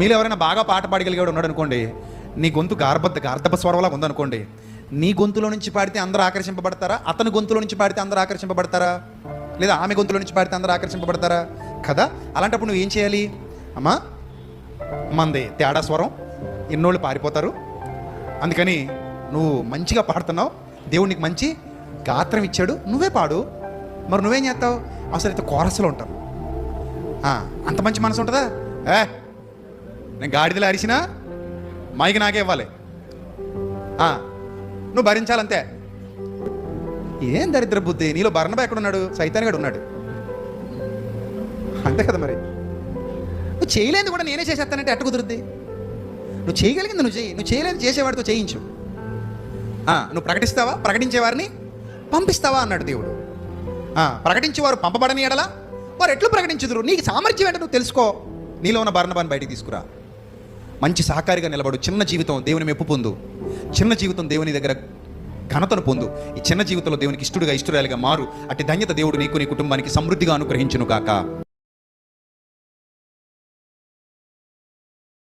మీరు ఎవరైనా బాగా పాట పాడగలిగాడు ఉన్నాడు అనుకోండి నీ గొంతు గార్బద్ద గార్ధప స్వరంలా ఉందనుకోండి నీ గొంతులో నుంచి పాడితే అందరూ ఆకర్షింపబడతారా? అతని గొంతులో నుంచి పాడితే అందరూ ఆకర్షింపబడతారా? లేదా ఆమె గొంతులో నుంచి పాడితే అందరూ ఆకర్షింపబడతారా? కదా? అలాంటప్పుడు నువ్వు ఏం చేయాలి? అమ్మా మంది తేడా స్వరం. ఎన్నోళ్ళు పారిపోతారు. అందుకని నువ్వు మంచిగా పాడుతున్నావు. దేవుడు నీకు మంచి గాత్రం ఇచ్చాడు. నువ్వే పాడు. మరి నువ్వేం చేస్తావు? అవసరమైతే కోరస్లో ఉంటావు. అంత మంచి మనసు ఉంటుందా? ఏ నేను గాడిదలు అరిచినా మైకి నాకే ఇవ్వాలి. నువ్వు భరించాలంతే. ఏం దరిద్ర బుద్ధి? నీలో బర్ణబా ఎక్కడున్నాడు? సైతాన్ గడు ఉన్నాడు. అంతే కదా మరి. నువ్వు చేయలేదు కూడా నేనే చేసేస్తానంటే అట్టు కుదురుద్ది? నువ్వు చేయగలిగింది నువ్వు చేయి. నువ్వు చేయలేదు చేసేవాడితో చేయించు. నువ్వు ప్రకటిస్తావా? ప్రకటించేవారిని పంపిస్తావా అన్నాడు దేవుడు. ప్రకటించేవారు పంపబడని ఎడలా వారు ఎట్లు ప్రకటించుదురు? నీకు సామర్థ్యం ఏంటో నువ్వు తెలుసుకో. నీలో ఉన్న బర్ణబాన్ని బయటికి తీసుకురా. మంచి సహకారిగా నిలబడు చిన్న జీవితం దేవుని మెప్పు పొందు. చిన్న జీవితం దేవుని దగ్గర ఘనతను పొందు. ఈ చిన్న జీవితంలో దేవునికి ఇష్టడుగా ఇష్టరాలుగా మారు. అట్టి ధన్యత దేవుడు నీకు నీ కుటుంబానికి సమృద్ధిగా అనుగ్రహించును కాక